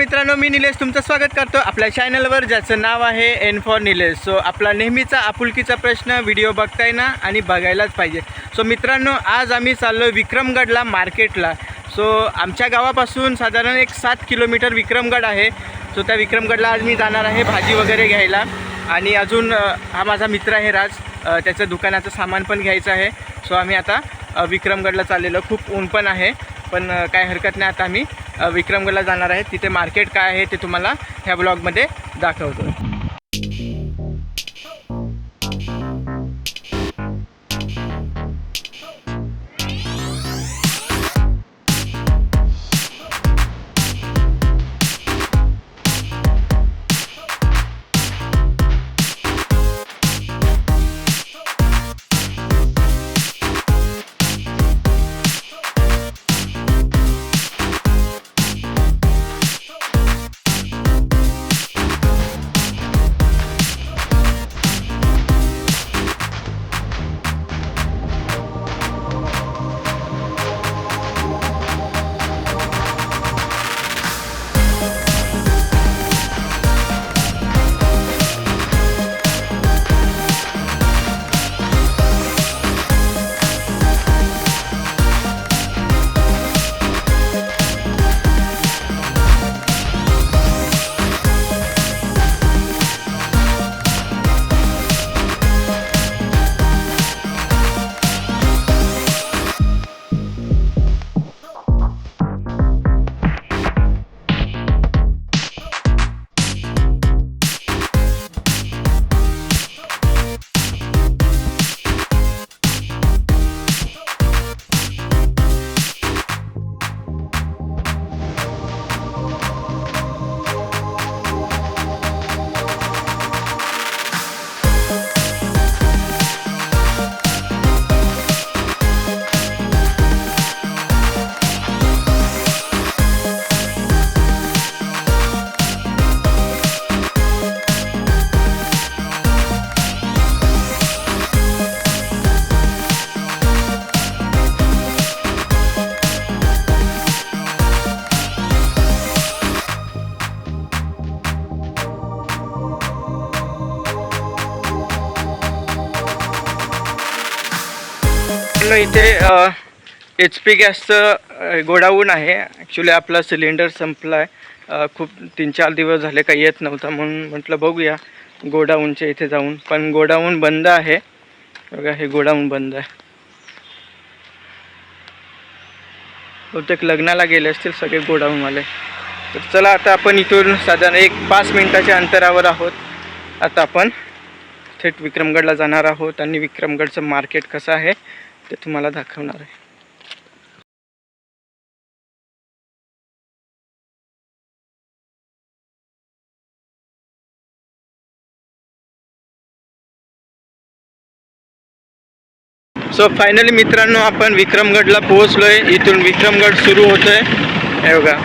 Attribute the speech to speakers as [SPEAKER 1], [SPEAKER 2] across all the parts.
[SPEAKER 1] मित्रांनो मी निलेश तुमचं स्वागत करतो. आपल्या चॅनलवर ज्याचं नाव आहे एन फॉर निलेश सो आपला नेहमीचा आपुलकीचा प्रश्न व्हिडिओ बघताय ना आणि बघायलाच पाहिजे. सो मित्रांनो आज आम्ही चाललो विक्रमगडला मार्केटला. सो आमच्या गावापासून साधारण एक सात किलोमीटर विक्रमगड आहे. सो त्या विक्रमगडला आज मी जाणार आहे भाजी वगैरे घ्यायला. आणि अजून हा माझा मित्र आहे राज. त्याचं दुकानाचं सामान पण घ्यायचं आहे. सो आम्ही आता विक्रमगडला चाललेलो. खूप ऊन पण आहे. पण काय हरकत नाही आता आम्ही. विक्रमगडला जाणार आहे. तिथे मार्केट काय आहे ते तुम्हाला ह्या ब्लॉगमध्ये दाखवतो. इथे एच पी गॅसचं गोडाऊन आहे. ॲक्च्युली आपला सिलेंडर संपला आहे खूप तीन चार दिवस झाले काही येत नव्हता म्हणून म्हटलं बघूया गोडाऊनच्या इथे जाऊन. पण गोडाऊन बंद आहे. बघा हे गोडाऊन बंद आहे. बहुतेक लग्नाला गेले असतील सगळे गोडाऊनवाले. तर चला आता आपण इथून साधारण एक पाच मिनिटाच्या अंतरावर आहोत. आता आपण थेट विक्रमगडला जाणार आहोत आणि विक्रमगडचं मार्केट कसं आहे ते तुम्हाला दाखवणार आहे. सो फायनली मित्रांनो आपण विक्रमगडला पोहोचलोय. इथून विक्रमगड सुरू होतोय. हे बघा.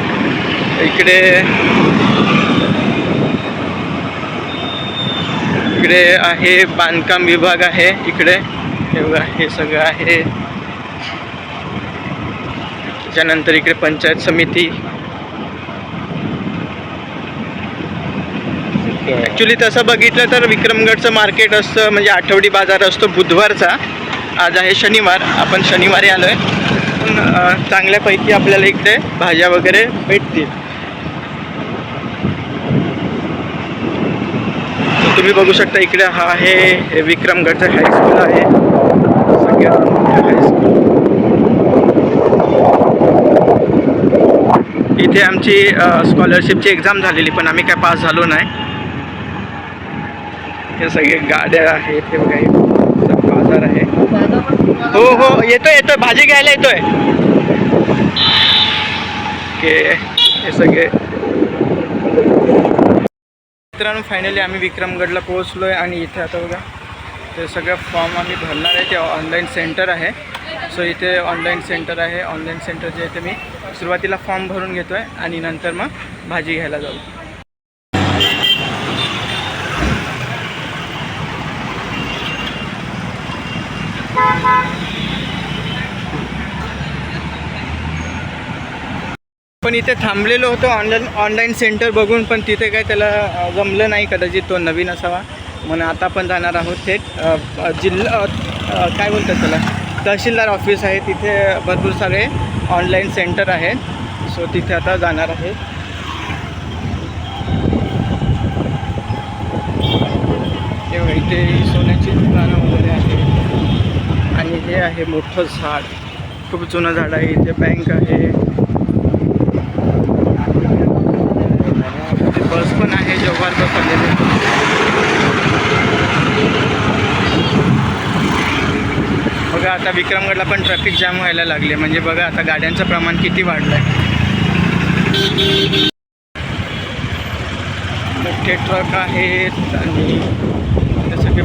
[SPEAKER 1] इकडे इकडे आहे बांधकाम विभाग आहे. इकडे हे बघा हे सगळं आहे. त्याच्यानंतर इकडे पंचायत समिती. ॲक्च्युली तसं बघितलं तर विक्रमगडचं मार्केट असतं म्हणजे आठवडी बाजार असतो बुधवारचा. आज आहे शनिवार आपण शनिवारी आलो आहे पण चांगल्यापैकी आपल्याला इकडे भाज्या वगैरे भेटतील. तुम्ही बघू शकता इकडे हा आहे विक्रमगडचं हायस्कूल आहे. इथे आमची स्कॉलरशिपची एक्झाम झालेली पण आम्ही काय पास झालो नाही. हे सगळे गाड्या आहेत हे बघा बाजार आहे. हो हो येतोय येतोय भाजी घ्यायला येतोय. ओके हे सगळे. मित्रांनो फायनली आम्ही विक्रमगडला पोहोचलोय आणि इथे आता बघा. ते सगळं फॉर्म आम्ही भरणार आहे. ते ऑनलाईन सेंटर आहे. सो इथे ऑनलाईन सेंटर आहे. ऑनलाईन सेंटर जे इथे मी सुरुवातीला फॉर्म भरून घेतो आहे आणि नंतर मग भाजी घ्यायला जाऊ. पण इथे थांबलेलो होतो. ऑनलाईन ऑनलाईन सेंटर बघून पण तिथे काय त्याला जमलं नाही कदाचित तो नवीन असावा. म्हणून आता आपण जाणार आहोत थेट जिल्हा काय बोलतात त्याला? तहसीलदार ऑफिस आहे तिथे भरपूर सारे ऑनलाईन सेंटर आहेत. सो तिथे आता जाणार आहे. तेव्हा इथे सोन्याची दुकानं वगैरे आहे आणि हे आहे मोठं झाड. खूप जुनं झाड आहे. इथे बँक आहे. बस पण आहे. जव्हार बस आलेली बघा आता विक्रमगडला पण ट्रॅफिक जाम व्हायला लागले म्हणजे बघा आता गाड्यांचं प्रमाण किती वाढलं आहे मोठे ट्रक आहेत आणि इथे सगळे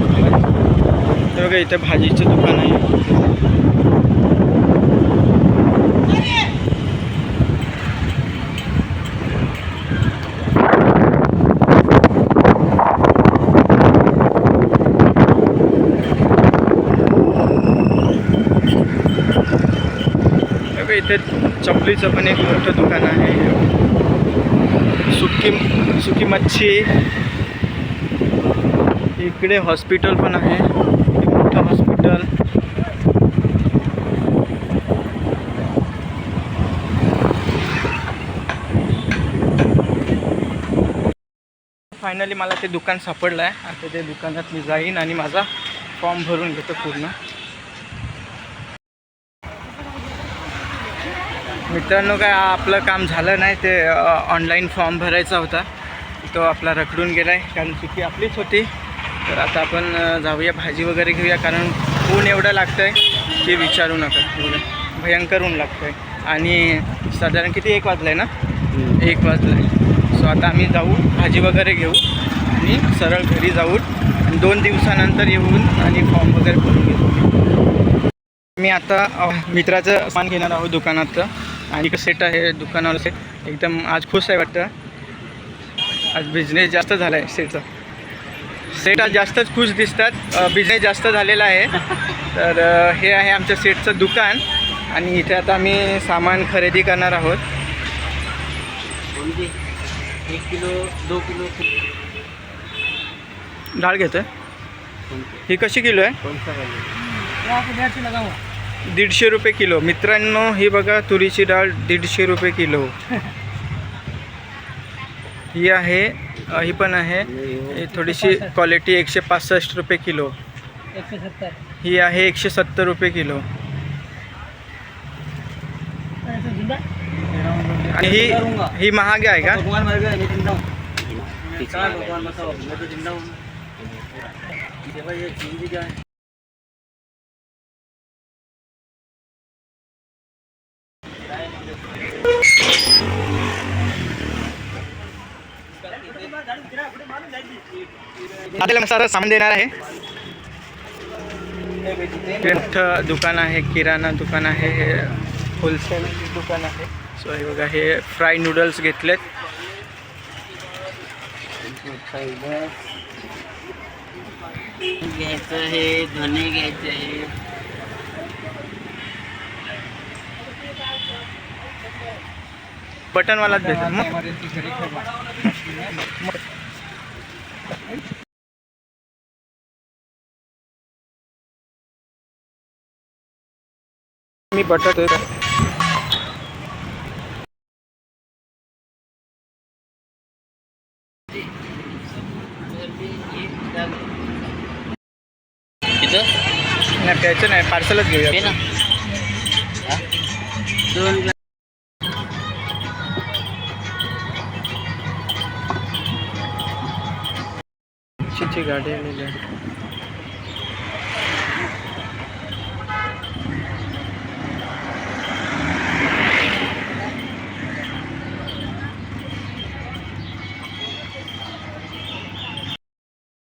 [SPEAKER 1] बघा इथे भाजीचं दुकान आहे. बघा इथे चपलीचं पण एक मोठं दुकान आहे. सुकी सुकी मच्छी. इकडे हॉस्पिटल पण आहे. मोठं हॉस्पिटल. फायनली मला ते दुकान सापडलं आहे आता ते दुकानात मी जाईन आणि माझा फॉर्म भरून घेतो पूर्ण. मित्रांनो काय आपलं काम झालं नाही ते ऑनलाईन फॉर्म भरायचा होता. तो आपला रखडून गेला आहे कारण चुकी आपलीच होती. तर आता आपण जाऊया भाजी वगैरे घेऊया कारण ऊन एवढं लागतं आहे की विचारू नका. भयंकर ऊन लागतं आहे आणि साधारण किती एक वाजलं आहे ना एक वाजलं आहे सो आता आम्ही जाऊ भाजी वगैरे घेऊ आणि सरळ घरी जाऊन आणि दोन दिवसानंतर येऊन आणि फॉर्म वगैरे भरून घेऊ. मी आता मित्राचं सामान घेणार आहोत दुकानातलं. आणि एक सेट आहे दुकानावर सेट एकदम आज खुश आहे वाटतं. आज बिझनेस जास्त झाला आहे सेटचा सेट आज जास्तच खुश दिसतात. बिझनेस जास्त झालेला आहे. तर हे आहे आमच्या सेटचं दुकान. आणि इथे आता आम्ही सामान खरेदी करणार आहोत.
[SPEAKER 2] एक किलो दो किलो?
[SPEAKER 1] डाळ घेतोय. ही कशी किलो आहे? दीडशे रुपये किलो. मित्रांनो ही बघा तुरीची डाळ दीडशे रुपये किलो. ही आहे ही पण आहे. ही थोडीशी क्वालिटी एकशे पासष्ट रुपये किलो.
[SPEAKER 2] एक सौ सत्तर.
[SPEAKER 1] ही आहे एकशे सत्तर रुपये किलो. आणि ही ही महाग आहे का? आपल्याला सारं सामान देणार आहे. हे मोठं दुकान आहे किराणा दुकान आहे हे होलसेल दुकान आहे. सो हे बघा हे फ्राय नूडल्स घेतलेत.
[SPEAKER 2] घ्यायचं आहे धने घ्यायचे आहे.
[SPEAKER 1] बटनवालाच भेटेल. मग. मी
[SPEAKER 2] किती
[SPEAKER 1] नाही प्यायचं नाही पार्सलच घेऊया
[SPEAKER 2] ना. हा? दोन
[SPEAKER 1] गाडी आलेली आहे.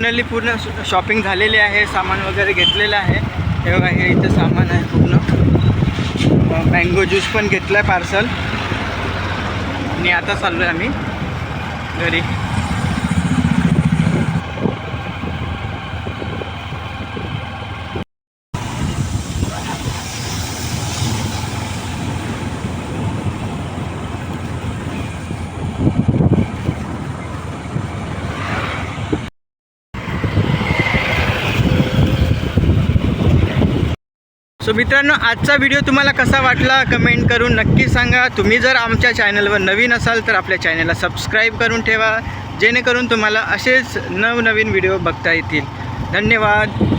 [SPEAKER 1] फायनली पूर्ण शॉपिंग झालेली आहे सामान वगैरे घेतलेलं आहे. हे बघा हे इथं सामान आहे पूर्ण. मँगो ज्यूस पण घेतला आहे पार्सल. आणि आता चाललो आहे आम्ही घरी. सो मित्रांनो आजचा व्हिडिओ तुम्हाला कसा वाटला कमेंट करून नक्की सांगा. तुम्ही जर आमच्या चॅनलवर नवीन असाल तर आपल्या चॅनलला सबस्क्राईब करून ठेवा. जेणेकरून तुम्हाला असेच नवनवीन व्हिडिओ बघता येतील. धन्यवाद.